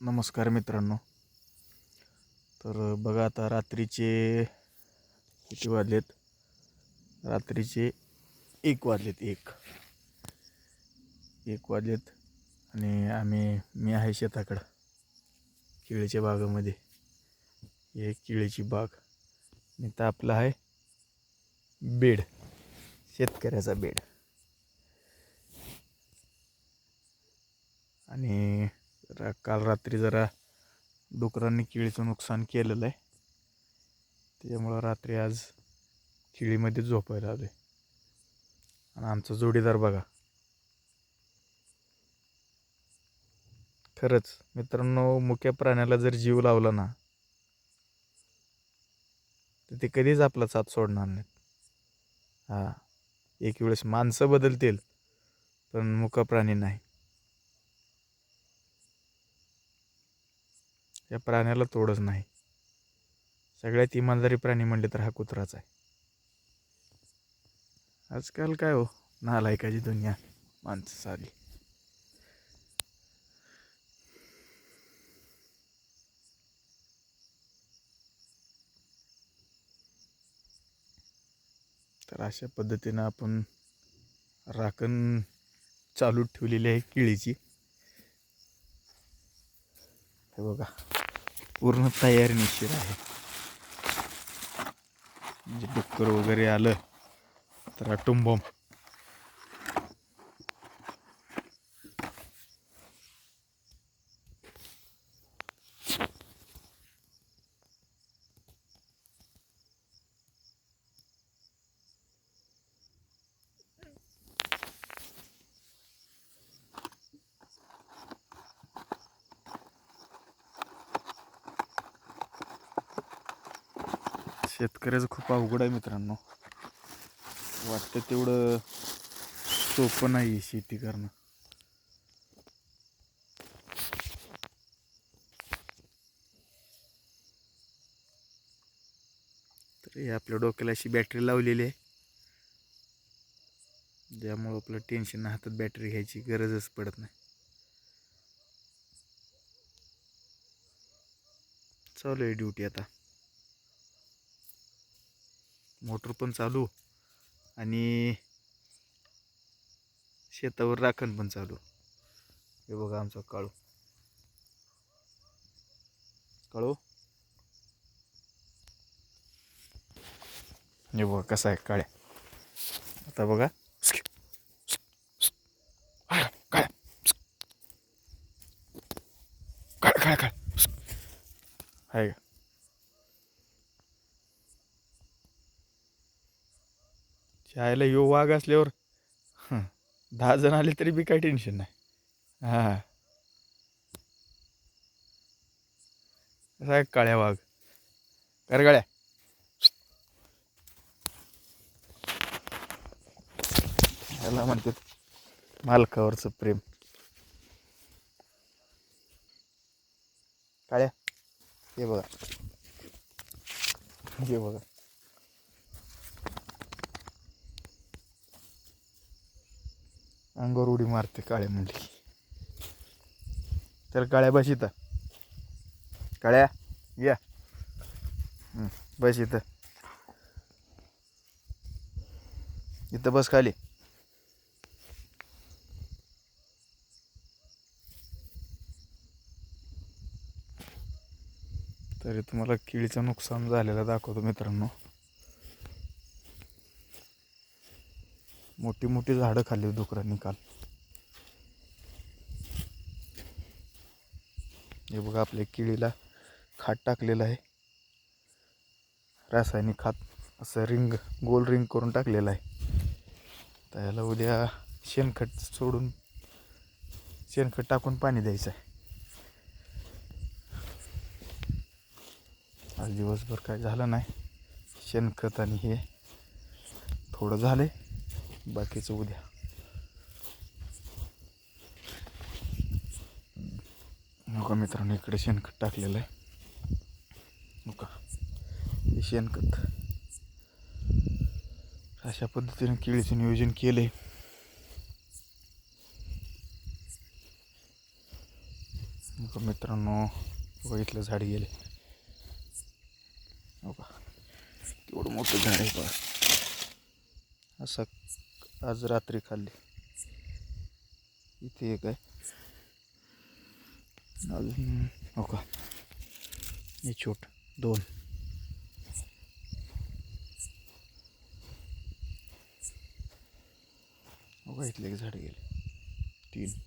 नमस्कार मित्रांनो. तर बघा आता रात्रीचे किती वाजलेत? रात्रीचे एक वाजलेत एक. एक वाजलेत आणि आम्ही मी आहे शेताकडं केळीच्या बागामध्ये. एक केळीची बाग. आणि तर आपला आहे बेड शेतकऱ्याचा बेड. आणि रा काल रात्री जरा डुकरांनी केळीचं नुकसान केलेलं आहे. त्याच्यामुळं रात्री आज केळीमध्ये झोपायला आलो आणि आमचा जोडीदार बघा. खरंच मित्रांनो मुक्या प्राण्याला जर जीव लावला ना तर ते कधीच आपला साथ सोडणार नाहीत. हां एक वेळेस माणसं बदलतील पण मुका प्राणी नाही. या प्राण्याला तोडच नाही. सगळ्यात इमानदारी प्राणी म्हणले तर हा कुत्राच आहे. आजकाल काय हो? नालायकाची दुनिया. माणसं साली तर अशा पद्धतीनं आपण राखण चालू ठेवलेली आहे केळीची. हे बघा. पूर्ण तयारी निश्चित आहे. म्हणजे डुक्कर वगैरे आलं तर अटुंबम शेतकऱ्याचं खूप अवघड आहे मित्रांनो. वाटतं तेवढं सोपं नाही आहे शेती करणं. तर हे आपल्या डोक्याला अशी बॅटरी लावलेली आहे. ज्यामुळं आपलं टेन्शन हातात बॅटरी घ्यायची गरजच पडत नाही. चालू आहे ड्युटी आता. मोटर पण चालू आणि शेतावर राखण पण चालू. हे बघा आमचा काळू. काळू? हे बघा कसा आहे काळ्या. आता बघा काळ्या काळ काळ काळ आहे का शाळेला यो वाघ असल्यावर. दहा जण आले तरी बी काही टेन्शन नाही. हां. कसा आहे काळ्या वाघ. कर गाड्या याला म्हणतात मालकावरचं प्रेम. काळ्या हे बघा. हे बघा. अंगावर उडी मारते काळ्या म्हणली तर काळ्या बस इथं. काळ्या या. बस इथं. इथं बस खाली. तरी तुम्हाला किडीचं नुकसान झालेलं दाखवतो मित्रांनो. मोठी मोठी झाडं खाल्ली डुकरांनी काल. हे बघा आपल्या केळीला खात टाकलेलं आहे. रासायनिक खात असं रिंग गोल रिंग करून टाकलेलं आहे. तर याला उद्या शेणखत सोडून शेणखत टाकून पाणी द्यायचं आहे. आज दिवसभर काय झालं नाही. शेणखत आणि हे थोडं झालंय. बाकीचं उद्या नका मित्रांनो इकडे शेणखत टाकलेलं आहे. नका. हे शेणखत. अशा पद्धतीने केळीचं नियोजन केलं. आहे बघा मित्रांनो बघा इथलं झाड गेले. नका. तेवढं मोठं झाड आहे बघा असं आज रात्री खाल्ली. इथे एक आहे. अजून हो का? हे छोट दोन. हो का इथले एक झाड गेले. तीन.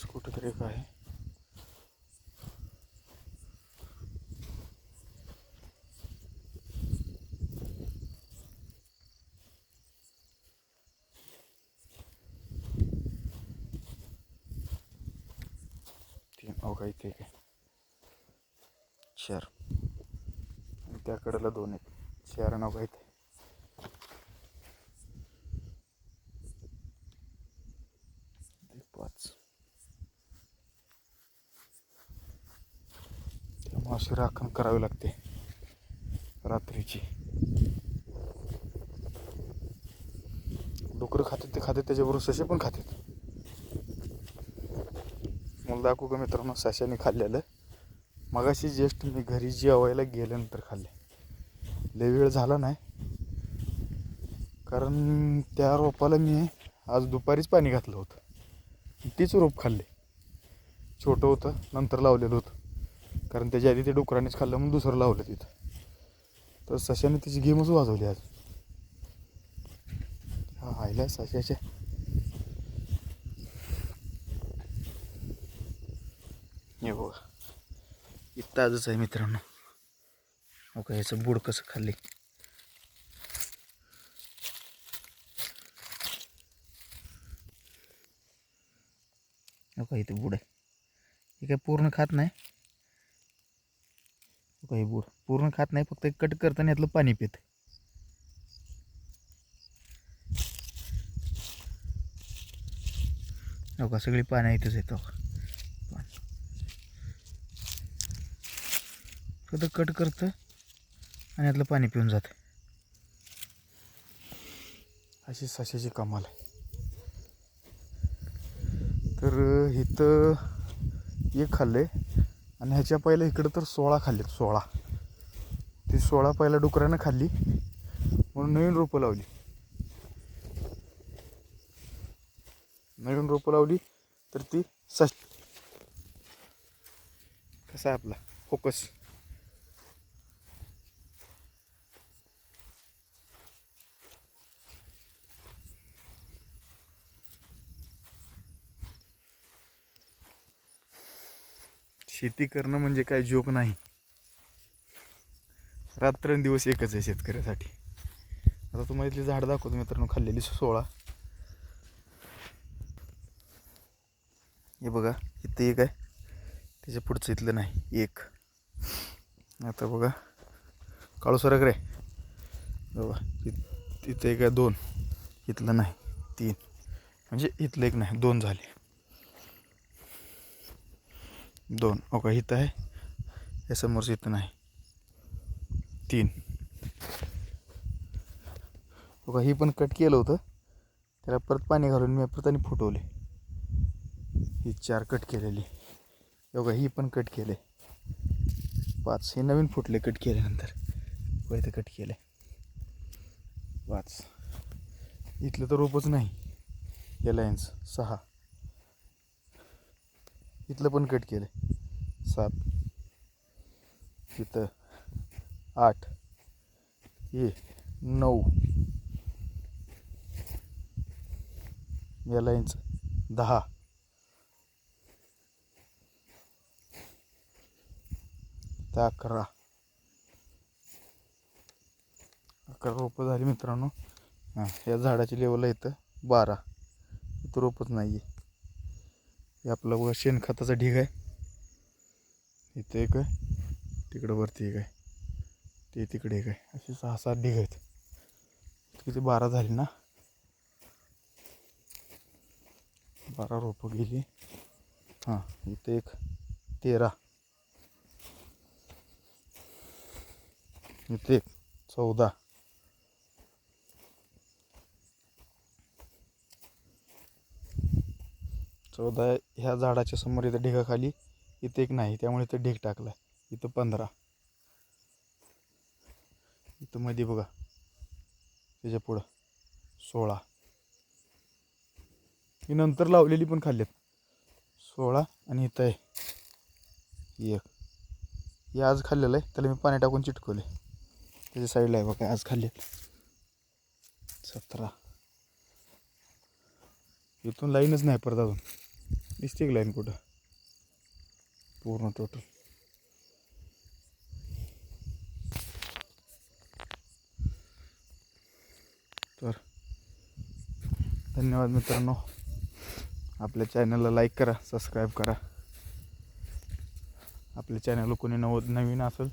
इथेच कुठंतरी काय आहे. तीन अवघा इथे एक आहे. चार. त्याकडेला दोन आहेत. चार आणि अवघा इथे ते पाच त्यामुळे अशी राखण करावी लागते. रात्रीची. डुकरं खातात ते खातात त्याच्याबरोबर ससे पण खातात. मला दाखवू का मित्रांनो सशाने खाल्लेलं. मगाशी जस्ट मी घरी जेवायला गेल्यानंतर खाल्ले. लय वेळ झाला नाही. कारण त्या रोपाला मी आज दुपारीच पाणी घातलं होतं. तीच रोप खाल्ले. छोटं होतं नंतर लावलेलं होतं. कारण त्याच्या आधी ते डुकरानेच खाल्लं म्हणून दुसरं लावलं तिथं. तर सशाने तिची गेमच वाजवली आज. हा आयला सशाच्या. हे बघा. इथं आजच आहे मित्रांनो. हो का याचं बूड कसं खाल्ले? हो का इथे बूड आहे. हे काय पूर्ण खात नाही? काही बोर. पूर्ण खात नाही फक्त कट करताना यातलं पाणी पित. हो का सगळी पाण्या इथेच येतो हो. फक्त कट करतं आणि यातलं पाणी पिऊन जातं. अशी साशाची कमाल आहे. तर इथं एक खाल्लं आहे आणि ह्याच्या पहिल्या इकडं तर सोळा खाल्ली सोळा. ती सोळा पहिल्या डुकरानं खाल्ली म्हणून नवीन रोपं लावली. नवीन रोपं लावली तर ती स कसा आहे आपला? फोकस. शेती करणं म्हणजे काय जोक नाही. रात्रंदिवस एकच आहे शेतकऱ्यासाठी. आता तुम्हाला इथली झाड दाखवतो मित्रांनो खाल्लेली सोळा. हे बघा इथं एक आहे. त्याच्या पुढचं इथलं नाही एक. आता बघा. काळू रे बघा तिथं एक आहे दोन. इथलं नाही तीन. म्हणजे इथलं एक नाही दोन झाले. दोन. ओके इथं आहे. या समोरचं इथं नाही. तीन. ओका ही पण कट केलं होतं. त्याला परत पाणी घालून मी परत आणि फुटवले. ही चार कट केलेली. बघा ही पण कट केले. पाच. हे नवीन फुटले कट केल्यानंतर. व इथं कट केले. पाच. इथलं तर रोपच नाही. या लाईन्स सहा. इथलं पण कट केलं सात. इथं. आठ. हे. नऊ. या लाईनचं. दहा. तर अकरा. अकरा रोपं झाली मित्रांनो. हां या झाडाची लेवल आहे इथं बारा. इथं रोपच नाही आहे हे आपलं बघा शेणखताचा ढीग आहे. इथं एक आहे तिकडं वरती एक आहे ते तिकडे एक आहे. असे सहा सात ढीग आहेत. किती बारा झाली ना? बारा रोपं गेली. हां इथे एक तेरा. इथे एक चौदा. चौदा ह्या झाडाच्या समोर इथं ढिगाखाली इथे एक नाही त्यामुळे इथं ढीग टाकला इथं पंधरा. इथं मध्ये बघा. त्याच्या पुढं सोळा. ही नंतर लावलेली पण खाल्लेत. सोळा आणि इथं आहे. एक. हे आज खाल्लेलं आहे त्याला मी पाणी टाकून चिटकवले त्याच्या साईडला आहे बघा आज खाल्ले सतरा. इथून लाईनच नाही परत अजून. डिस्ट्रिक्ट लाईन कुठं? पूर्ण टोटल तर धन्यवाद मित्रांनो. आपल्या चॅनलला लाईक करा सबस्क्राईब करा. आपल्या चॅनलला कोणी नव नवीन असेल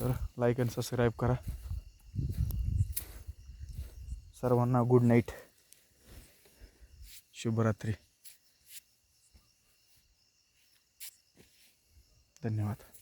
तर लाईक अँड सबस्क्राईब करा. सर्वांना गुड नाईट शुभरात्री. धन्यवाद.